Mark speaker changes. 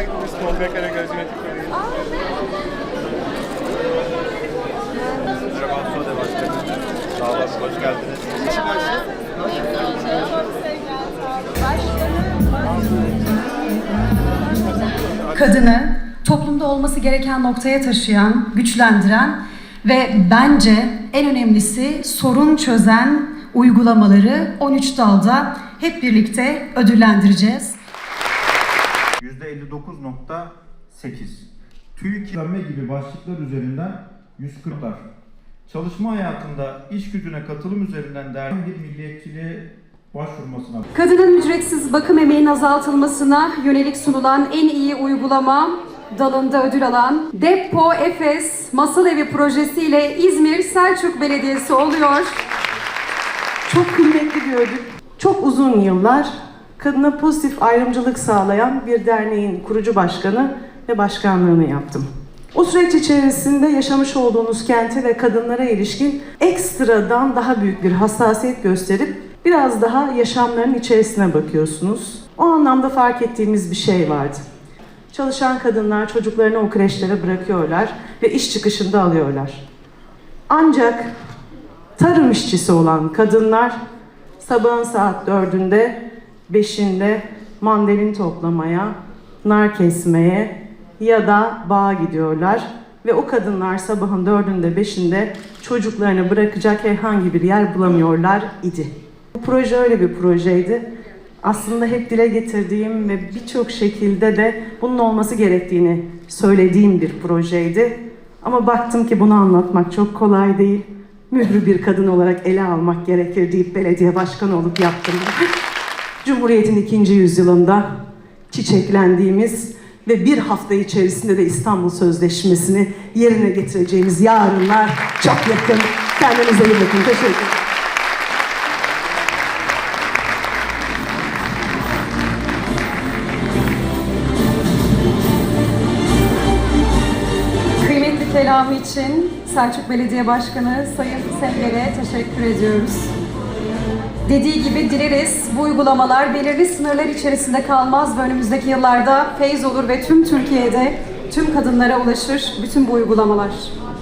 Speaker 1: Beraber gitmişiz Tolga Karagöz yönetmeni. Merhaba hoş geldiniz.
Speaker 2: Kadını toplumda olması gereken noktaya taşıyan, güçlendiren ve bence en önemlisi sorun çözen uygulamaları 13 dalda hep birlikte ödüllendireceğiz.
Speaker 3: %59.8. TÜİK öğrenme gibi başlıklar üzerinden 140'lar. Çalışma hayatında iş gücüne katılım üzerinden değerli bir milliyetçiliğe başvurmasına
Speaker 4: Kadının ücretsiz bakım emeğinin azaltılmasına yönelik sunulan en iyi uygulama dalında ödül alan Depo Efes Masal Evi projesiyle İzmir Selçuk Belediyesi oluyor.
Speaker 5: Çok kıymetli bir ödül. Çok uzun yıllar kadına pozitif ayrımcılık sağlayan bir derneğin kurucu başkanı ve başkanlığını yaptım. O süreç içerisinde yaşamış olduğunuz kente ve kadınlara ilişkin ekstradan daha büyük bir hassasiyet gösterip biraz daha yaşamların içerisine bakıyorsunuz. O anlamda fark ettiğimiz bir şey vardı. Çalışan kadınlar çocuklarını o kreşlere bırakıyorlar ve iş çıkışında alıyorlar. Ancak tarım işçisi olan kadınlar sabahın saat dördünde, beşinde mandalin toplamaya, nar kesmeye ya da bağa gidiyorlar. Ve o kadınlar sabahın dördünde, beşinde çocuklarını bırakacak herhangi bir yer bulamıyorlar idi. Bu proje öyle bir projeydi. Aslında hep dile getirdiğim ve birçok şekilde de bunun olması gerektiğini söylediğim bir projeydi. Ama baktım ki bunu anlatmak çok kolay değil. Mührü bir kadın olarak ele almak gerekir deyip belediye başkanı olup yaptım. Cumhuriyet'in ikinci yüzyılında çiçeklendiğimiz ve bir hafta içerisinde de İstanbul Sözleşmesi'ni yerine getireceğimiz yarınlar çok yakın. Kendinize iyi bakın. Teşekkür ederim.
Speaker 4: Kıymetli kelamı için Selçuk Belediye Başkanı Sayın Senger'e teşekkür ediyoruz. Dediği gibi dileriz bu uygulamalar belirli sınırlar içerisinde kalmaz ve önümüzdeki yıllarda feyz olur ve tüm Türkiye'de tüm kadınlara ulaşır bütün bu uygulamalar.